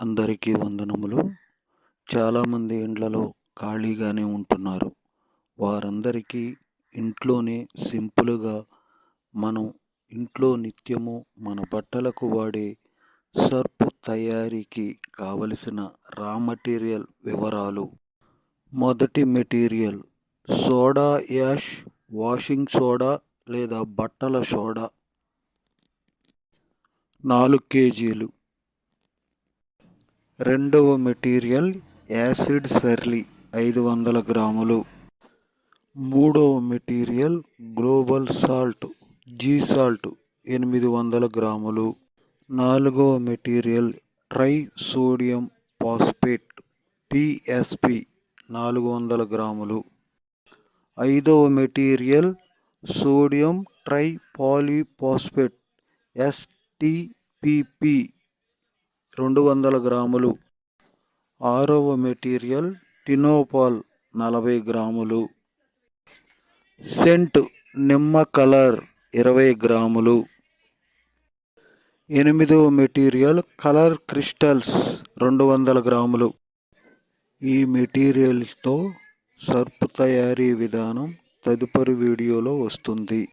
అందరికీ వందనములు. చాలామంది ఇండ్లలో ఖాళీగానే ఉంటున్నారు. వారందరికీ ఇంట్లోనే సింపుల్గా మనం ఇంట్లో నిత్యము మన బట్టలకు వాడే సర్పు తయారీకి కావలసిన రా మటీరియల్ వివరాలు. మొదటి material soda ash washing soda లేదా బట్టల సోడా. నాలుగు కేజీలు రెండవ మెటీరియల్ యాసిడ్ సర్లీ ఐదు వందల గ్రాములు. మూడవ material Glauber salt G salt ఎనిమిది వందల గ్రాములు. నాలుగవ material tri sodium phosphate TSP నాలుగు వందల గ్రాములు. ఐదవ material sodium tri polyphosphate STPP రెండు వందల గ్రాములు. ఆరవ మెటీరియల్ టినోపాల్ నలభై గ్రాములు. సెంట్ నిమ్మ కలర్ ఇరవై గ్రాములు. ఎనిమిదవ మెటీరియల్ కలర్ క్రిస్టల్స్ రెండు వందల గ్రాములు. ఈ మెటీరియల్తో సర్పు తయారీ విధానం తదుపరి వీడియోలో వస్తుంది.